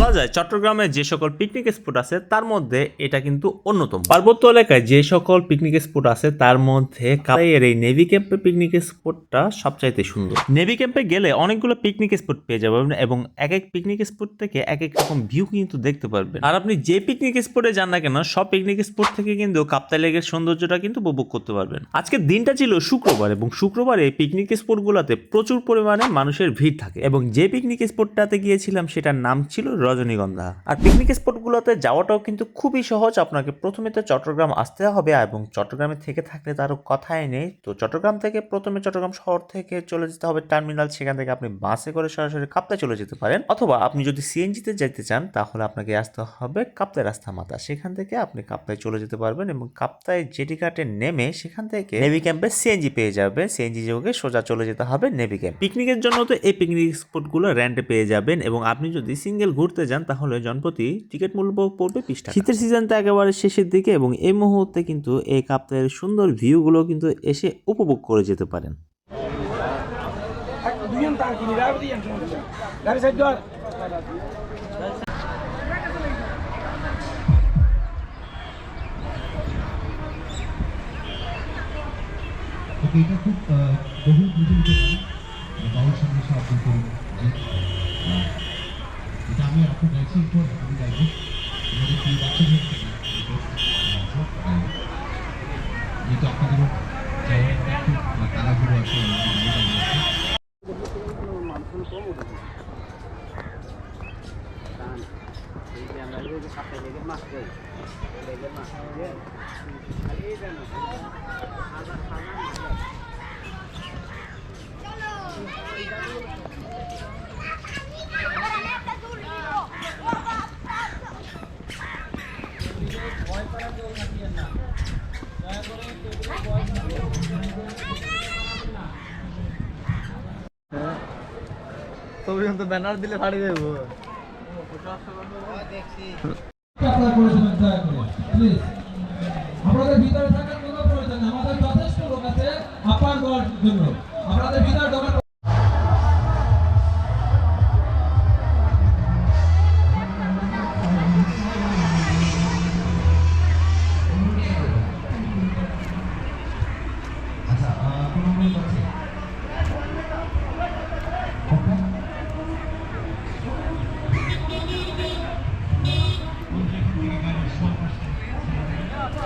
বলা যায় চট্টগ্রামে যে সকল পিকনিক স্পট আছে তার মধ্যে এটা কিন্তু অন্যতম। পার্বত্য এলাকায় যে সকল পিকনিক স্পট আছে তার মধ্যে কালাইয়ের এই নেভি ক্যাম্পে পিকনিক স্পটটা সবচাইতে সুন্দর। নেভি ক্যাম্পে গেলে অনেকগুলো পিকনিক স্পট পেয়ে যাবেন এবং এক এক পিকনিক স্পট থেকে এক এক রকম ভিউ কিন্তু দেখতে পারবেন। আর আপনি যে পিকনিক স্পটে যান না কেন সব পিকনিক স্পট থেকে কিন্তু কাপ্তাই লেকের সৌন্দর্যটা কিন্তু উপভোগ করতে পারবেন। আজকের দিনটা ছিল শুক্রবার এবং শুক্রবারে পিকনিক স্পটগুলোতে প্রচুর পরিমাণে মানুষের ভিড় থাকে এবং যে পিকনিক স্পটটাতে গিয়েছিলাম সেটার নাম ছিল রজনীগন্ধা। আর পিকনিক স্পটগুলোতে যাওয়াটাও কিন্তু খুবই সহজ। আপনাকে প্রথমে তো চট্টগ্রাম আসতে হবে এবং চট্টগ্রামে থেকে থাকলে তারও কথাই নেই। তো চট্টগ্রাম থেকে প্রথমে চট্টগ্রাম শহর থেকে চলে যেতে হবে টার্মিনাল সেখান থেকে আপনি বাসে করে সরাসরি কাপ্তায় চলে যেতে পারেন। অথবা আপনি যদি সিএনজিতে যেতে চান, তাহলে আপনাকে আসতে হবে কাপ্তায় রাস্তা মাতা। সেখান থেকে আপনি কাপ্তায় চলে যেতে পারবেন এবং কাপ্তায় জেটি ঘাটে নেমে সেখান থেকে নেভি ক্যাম্পে সিএনজি পেয়ে যাবে। সিএনজি যোগে সোজা চলে যেতে হবে নেভি ক্যাম্প পিকনিকের জন্য তো এই পিকনিক স্পটগুলো র্যান্টে পেয়ে যাবেন এবং আপনি যদি সিঙ্গেল ঘুরতে যান তাহলে জনপ্রতি টিকিট মূল্য পড়বে বিশ টাকা। শীতের সিজনটা একেবারে শেষের দিকে এবং এই মুহূর্তে কিন্তু এই কাপ্তায়ের সুন্দর ভিউগুলো কিন্তু এসে উপভোগ করে যেতে পারেন। এটা খুব বহু প্রচলিত গান বাউল সঙ্গে সব কিন্তু যে আহ, এটা আমি এখন গাইছি একটু আমি গাইবো আমাদের প্রিয় বাচ্চাদের যেহেতু আপনাদেরও যাওয়ার একটু তাড়াহুড়ো আছে আমাদের গাড়ি তো ব্যানার দিলে ফাড়ি দেবো। আপনাদের ভিতরে থাকার কোনো প্রয়োজন আমাদের যথেষ্ট লোক আছে আপ্যায়ন করার জন্য। আপনাদের ভিতরে